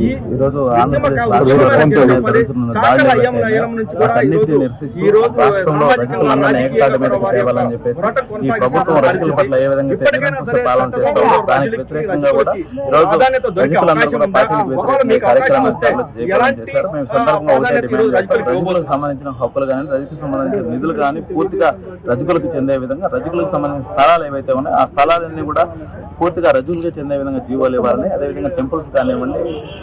ఈరోజు తేవాలని చెప్పేసి ఈ ప్రభుత్వం రైతుల. పట్ల ఏ విధంగా పాలన దానికి వ్యతిరేకంగా కూడా ఈరోజు రైతులందరూ? పార్టీకి వ్యతిరేకంగా కార్యక్రమాలు చేశారు మేము సందర్భంగా సంబంధించిన హక్కులు కానీ రజకులకు సంబంధించిన నిధులు కానీ పూర్తిగా రజకులకు చెందే విధంగా రజకులకు సంబంధించిన స్థలాలు ఏవైతే ఉన్నాయో ఆ స్థలాలన్నీ కూడా పూర్తిగా రజకులకే చెందే విధంగా జీవోలు ఇవ్వాలని అదేవిధంగా టెంపుల్స్ కానివ్వండి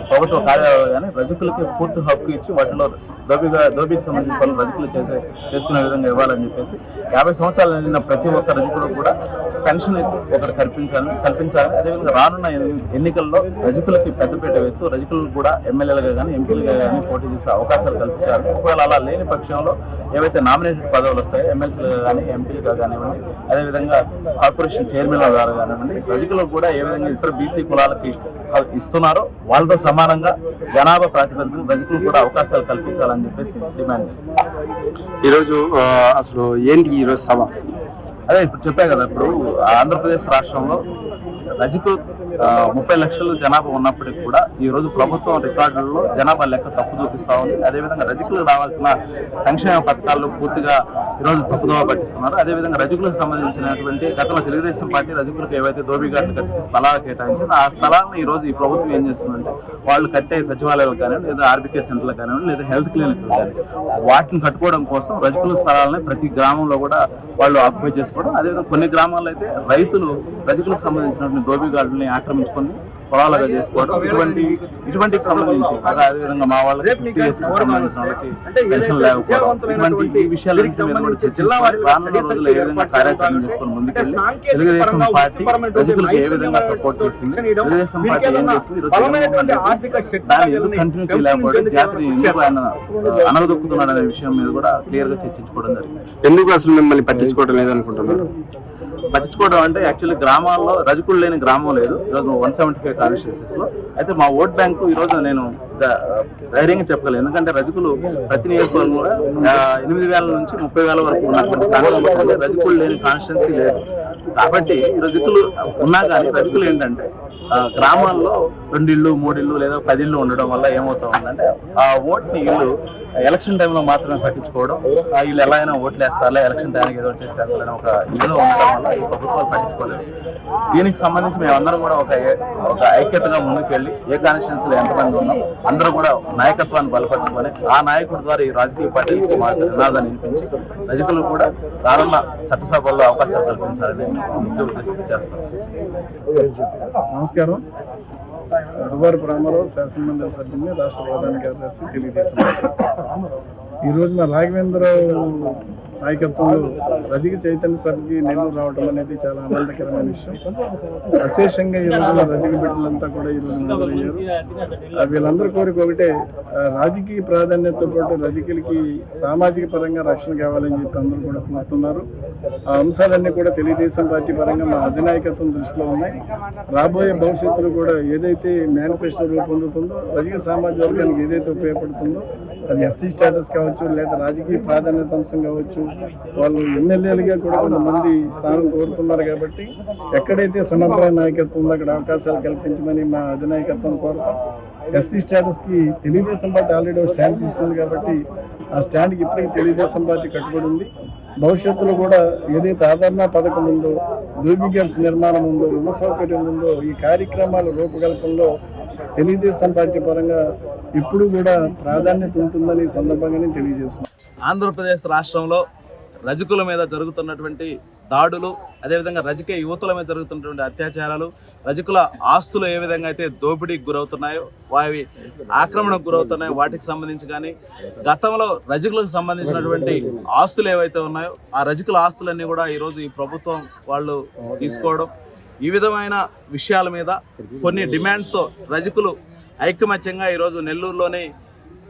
ప్రభుత్వ కార్యాలయాలు కానీ రజకులకి పూర్తి హక్కు ఇచ్చి వాటిలో దోబిగా దోబికి సంబంధించిన పనులు రజకులు చేసే చేసుకునే విధంగా ఇవ్వాలని చెప్పేసి యాభై సంవత్సరాలు నిండిన ప్రతి ఒక్క రజకుడు కూడా పెన్షన్ ఒకటి కల్పించాలని కల్పించాలని అదేవిధంగా రానున్న ఎన్నికల్లో రజకులకి పెద్దపీట వేస్తూ రజకులు కూడా ఎమ్మెల్యేలుగా కానీ ఎంపీలుగా కానీ పోటీ చేసే అవకాశాలు కల్పించాలి. ఒకవేళ అలా లేని పక్షంలో ఏవైతే నామినేటెడ్ పదవులు వస్తాయో ఎమ్మెల్సీలుగా కానీ ఎంపీలుగా కానివ్వండి అదేవిధంగా కార్పొరేషన్ చైర్మన్ల ద్వారా కానివ్వండి రజకులకు కూడా ఏ విధంగా ఇతర బీసీ కులాలకి ఇస్తున్నారో వాళ్ళతో సమానంగా జనాభా ప్రాతిపదికన రజకులు కూడా అవకాశాలు కల్పించాలని చెప్పేసి డిమాండ్ చేస్తున్నారు. ఈరోజు అసలు ఏంటి ఈరోజు సభ? అదే ఇప్పుడు చెప్పా కదా ఇప్పుడు ఆంధ్రప్రదేశ్ రాష్ట్రంలో రజకులు ఆ, ముప్పై లక్షలు జనాభా ఉన్నప్పటికీ కూడా ఈ రోజు ప్రభుత్వం రికార్డుల్లో జనాభా లెక్క తప్పు చూపిస్తా ఉంది. అదేవిధంగా రజకులకు రావాల్సిన సంక్షేమ పథకాలు పూర్తిగా ఈరోజు తప్పుదోవ పట్టిస్తున్నారు. అదేవిధంగా రజకులకు సంబంధించినటువంటి గతంలో తెలుగుదేశం పార్టీ రజకులకు ఏవైతే దోబిఘాట్లు కట్టి స్థలాలు కేటాయించిందో ఆ స్థలాలను ఈరోజు ఈ ప్రభుత్వం ఏం చేస్తుందంటే వాళ్ళు కట్టే సచివాలయాలు కానివ్వండి లేదా ఆర్బికే సెంటర్లు కానివ్వండి లేదా హెల్త్ క్లినిక్లు కానీ వాటిని కట్టుకోవడం కోసం రజకుల స్థలాలని ప్రతి గ్రామంలో కూడా వాళ్ళు ఆక్యుపై చేసుకోవడం. అదేవిధంగా కొన్ని గ్రామాల్లో అయితే రైతులు రజకులకు సంబంధించినటువంటి దోబిఘాట్లని ఆక్రమించుకొని పొలాలుగా చేసుకోవడం ఇటువంటి ఇటువంటికి సంబంధించి అదే అదేవిధంగా మా వాళ్ళకి రేపు మీకు 50 years కి గౌరవాన్ని సంబంధించిన వాళ్ళకి అంటే పెన్షన్ ఏదైతే లేకపోవడం విద్యావంతులైనటువంటి ఇటువంటి ఈ విషయాలన్నింటి మీద కూడా సంబంధించి చర్చించుకొని జిల్లా వారీగా రానున్న రోజుల్లో ఏ విధంగా కార్యాచరణ. చేసుకొని ముందుకెళ్ళి తెలుగుదేశం పార్టీ ఏ విధంగా సపోర్ట్ చేసింది తెలుగుదేశం పార్టీ ఏం చేసింది దాన్ని ఎందుకు కంటిన్యూ చేయలేకపోవడం జాతిని ఎందుకు. ఆయన అనగదొక్కుతున్నాడు అనే విషయం మీద కూడా క్లియర్గా చర్చించుకోవడం జరిగింది ఎందుకు అసలు మిమ్మల్ని పట్టించుకోవడం లేదనుకుంటున్నారు పట్టించుకోవడం అంటే యాక్చువల్లీ గ్రామాల్లో రజకులు లేని గ్రామం లేదు. ఈరోజు వన్ సెవెంటీ ఫైవ్ కాన్స్టిట్యూన్సీస్లో అయితే మా ఓట్ బ్యాంకు ఈరోజు నేను ధైర్యంగా చెప్పగలను. ఎందుకంటే రజకులు ప్రతి నియోజకవర్గం కూడా ఎనిమిది వేల నుంచి ముప్పై వేల వరకు ఉన్నటువంటి కాన్స్టిట్యూన్సీ రజకులు లేని కాన్స్టిట్యున్సీ లేదు. కాబట్టి రజకులు ఉన్నా కానీ రజకులు ఏంటంటే గ్రామాల్లో రెండు ఇళ్ళు మూడు ఇళ్ళు లేదా పది ఇళ్ళు ఉండడం వల్ల ఏమవుతా ఉందంటే ఆ ఓట్ని ఇల్లు ఎలక్షన్ టైంలో మాత్రమే పట్టించుకోవడం. ఆ వీళ్ళు ఎలా అయినా ఓట్లు వేస్తారా ఎలక్షన్ టైంకి ఏదో చేసేస్తారని ఒక ఇల్లు ఉండడం వల్ల ఈ ప్రభుత్వాలు పట్టించుకోలేదు. దీనికి సంబంధించి మేమందరం కూడా ఒక ఒక ఐక్యతగా ముందుకెళ్ళి ఏ కాన్స్టిట్యున్సీలో ఎంతమంది ఉన్నాం అందరూ కూడా నాయకత్వాన్ని బలపరచుకొని ఆ నాయకుడి ద్వారా ఈ రాజకీయ పార్టీలకు మా నినాదాన్ని వినిపించి రజకులు కూడా రానున్న చట్టసభల్లో అవకాశాలు కల్పించాలని ముఖ్య ఉద్దేశం చేస్తాం. నమస్కారం. దుబారు రామారావు శాసనమండలి సభ్యుని రాష్ట్ర ప్రధాన కార్యదర్శి తెలుగుదేశం ఈ రోజున రాఘవేంద్రరావు నాయకత్వంలో రజక చైతన్య సభకి నెల్లూరు రావడం అనేది చాలా ఆనందకరమైన విషయం. అశేషంగా ఈ రోజున రజక బిడ్డలంతా కూడా ఈరోజు మొదలయ్యారు వీళ్ళందరూ కోరిక ఒకటే రాజకీయ ప్రాధాన్యతతో పాటు రజకులకి సామాజిక పరంగా రక్షణ కావాలని చెప్పి అందరూ కూడా కోరుతున్నారు. ఆ అంశాలన్నీ కూడా తెలుగుదేశం పార్టీ పరంగా మా అధినాయకత్వం దృష్టిలో ఉన్నాయి. రాబోయే భవిష్యత్తులో కూడా ఏదైతే మేనిఫెస్టో రూపొందుతుందో రజక సామాజిక వర్గానికి ఏదైతే ఉపయోగపడుతుందో అది ఎస్సీ స్టేటస్ కావచ్చు లేదా రాజకీయ ప్రాధాన్యత అంశం కావచ్చు వాళ్ళు ఎమ్మెల్యేలుగా కూడా కొంతమంది స్థానం కోరుతున్నారు కాబట్టి ఎక్కడైతే సమగ్ర నాయకత్వం ఉందో అక్కడ అవకాశాలు కల్పించమని మా అధినాయకత్వం కోరుతాం. ఎస్సీ స్టేటస్కి తెలుగుదేశం పార్టీ ఆల్రెడీ ఒక స్టాండ్ తీసుకుంది కాబట్టి ఆ స్టాండ్కి ఇప్పటికీ తెలుగుదేశం పార్టీ కట్టుబడి ఉంది. భవిష్యత్తులో కూడా ఏదైతే ఆదరణ పథకం ఉందో డూప్లికేట్స్ నిర్మాణం ఉందో రుణ సౌకర్యం ఉందో ఈ కార్యక్రమాల రూపకల్పనలో తెలుగుదేశం పార్టీ పరంగా ఇప్పుడు కూడా ప్రాధాన్యత ఉంటుందని సందర్భంగానే సందర్భంగా నేను తెలియజేస్తున్నాను. ఆంధ్రప్రదేశ్ రాష్ట్రంలో రజకుల మీద జరుగుతున్నటువంటి దాడులు అదేవిధంగా రజక యువతుల మీద జరుగుతున్నటువంటి అత్యాచారాలు రజకుల ఆస్తులు ఏ విధంగా అయితే దోపిడీకి గురవుతున్నాయో వావి ఆక్రమణకు గురవుతున్నాయో వాటికి సంబంధించి కానీ గతంలో రజకులకు సంబంధించినటువంటి ఆస్తులు ఏవైతే ఉన్నాయో ఆ రజకుల ఆస్తులన్నీ కూడా ఈరోజు ఈ ప్రభుత్వం వాళ్ళు తీసుకోవడం ఈ విధమైన విషయాల మీద కొన్ని డిమాండ్స్తో రజకులు ఐకమత్యంగా ఈరోజు నెల్లూరులోని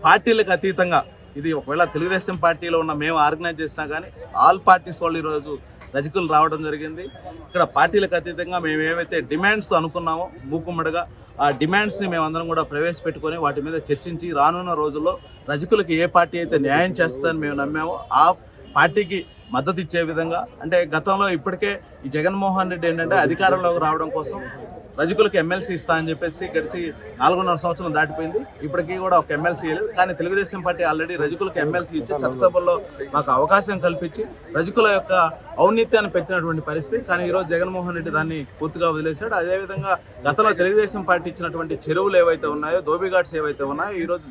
పార్టీలకు అతీతంగా ఇది ఒకవేళ తెలుగుదేశం పార్టీలో ఉన్న మేము ఆర్గనైజ్ చేసినా కానీ ఆల్ పార్టీస్ వాళ్ళు ఈరోజు రజకులు రావడం జరిగింది. ఇక్కడ పార్టీలకు అతీతంగా మేము ఏవైతే డిమాండ్స్ అనుకున్నామో మూకుమ్మడిగా ఆ డిమాండ్స్ని మేమందరం కూడా ప్రవేశపెట్టుకొని వాటి మీద చర్చించి రానున్న రోజుల్లో రజకులకు ఏ పార్టీ అయితే న్యాయం చేస్తుందని మేము నమ్మామో ఆ పార్టీకి మద్దతు ఇచ్చే విధంగా అంటే గతంలో ఇప్పటికే ఈ జగన్మోహన్ రెడ్డి ఏంటంటే అధికారంలోకి రావడం కోసం రజకులకు ఎమ్మెల్సీ ఇస్తా అని చెప్పేసి గడిచి నాలుగున్నర సంవత్సరం దాటిపోయింది. ఇప్పటికీ కూడా ఒక ఎమ్మెల్సీ లేదు కానీ తెలుగుదేశం పార్టీ ఆల్రెడీ రజకులకు ఎమ్మెల్సీ ఇచ్చి చట్టసభల్లో మాకు అవకాశం కల్పించి రజకుల యొక్క ఔన్నిత్యాన్ని పెంచినటువంటి పరిస్థితి. కానీ ఈరోజు జగన్మోహన్ రెడ్డి దాన్ని పూర్తిగా వదిలేశాడు. అదేవిధంగా గతంలో తెలుగుదేశం పార్టీ ఇచ్చినటువంటి చెరువులు ఏవైతే ఉన్నాయో దోబిఘాట్స్ ఏవైతే ఉన్నాయో ఈరోజు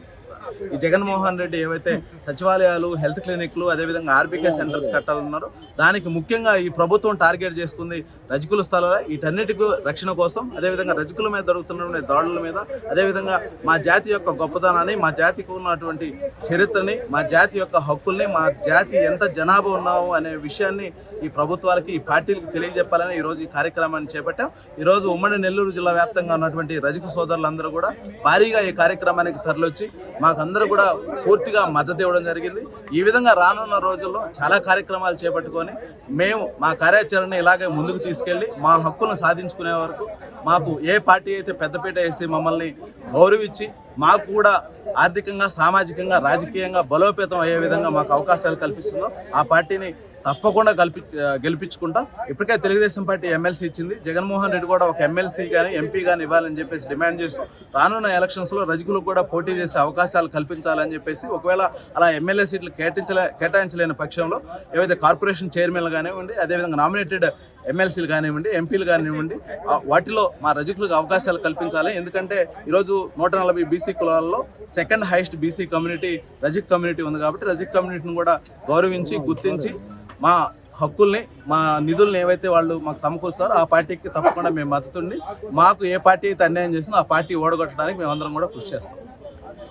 ఈ జగన్మోహన్ రెడ్డి ఏవైతే సచివాలయాలు హెల్త్ క్లినిక్లు అదేవిధంగా ఆర్బీకే సెంటర్స్ కట్టాలన్నారో దానికి ముఖ్యంగా ఈ ప్రభుత్వం టార్గెట్ చేసుకుంది రజకుల స్థలాల వీటన్నిటికీ రక్షణ కోసం అదేవిధంగా రజకుల మీద జరుగుతున్న దాడుల మీద అదేవిధంగా మా జాతి యొక్క గొప్పతనాన్ని మా జాతికి ఉన్నటువంటి చరిత్రని మా జాతి యొక్క హక్కుల్ని మా జాతి ఎంత జనాభా ఉన్నాము అనే విషయాన్ని ఈ ప్రభుత్వాలకి ఈ పార్టీలకు తెలియజెప్పాలని ఈరోజు ఈ కార్యక్రమాన్ని చేపట్టాం. ఈరోజు ఉమ్మడి నెల్లూరు జిల్లా వ్యాప్తంగా ఉన్నటువంటి రజకు సోదరులందరూ కూడా భారీగా ఈ కార్యక్రమానికి తరలివచ్చి మాకందరూ కూడా పూర్తిగా మద్దతు ఇవ్వడం జరిగింది. ఈ విధంగా రానున్న రోజుల్లో చాలా కార్యక్రమాలు చేపట్టుకొని మేము మా కార్యాచరణ ఇలాగే ముందుకు తీసుకెళ్ళి మా హక్కులను సాధించుకునే వరకు మాకు ఏ పార్టీ అయితే పెద్దపీట వేసి మమ్మల్ని గౌరవించి మాకు కూడా ఆర్థికంగా సామాజికంగా రాజకీయంగా బలోపేతం అయ్యే విధంగా మాకు అవకాశాలు కల్పిస్తుందో ఆ పార్టీని తప్పకుండా గెలిపి గెలిపించుకుంటాం. ఇప్పటికే తెలుగుదేశం పార్టీ ఎమ్మెల్సీ ఇచ్చింది. జగన్మోహన్ రెడ్డి కూడా ఒక ఎమ్మెల్సీ కానీ ఎంపీ కానీ ఇవ్వాలని చెప్పేసి డిమాండ్ చేస్తూ రానున్న ఎలక్షన్స్లో రజకులకు కూడా పోటీ చేసే అవకాశాలు కల్పించాలని చెప్పేసి ఒకవేళ అలా ఎమ్మెల్యే సీట్లు కేటాయించలే కేటాయించలేని పక్షంలో ఏవైతే కార్పొరేషన్ చైర్మన్లు కానివ్వండి అదేవిధంగా నామినేటెడ్ ఎమ్మెల్సీలు కానివ్వండి ఎంపీలు కానివ్వండి వాటిలో మా రజకులకు అవకాశాలు కల్పించాలి. ఎందుకంటే ఈరోజు నూట నలభై బీసీ కులాల్లో second highest BC community Rajak community ఉంది కాబట్టి రజక్ కమ్యూనిటీని కూడా గౌరవించి గుర్తించి మా హక్కుల్ని మా నిధుల్ని ఏవైతే వాళ్ళు మాకు సమకూరుస్తారో ఆ పార్టీకి తప్పకుండా మేము మద్దతుండి మాకు ఏ పార్టీ అయితే అన్యాయం చేసినా ఆ పార్టీ ఓడగొట్టడానికి మేమందరం కూడా కృషి చేస్తాం.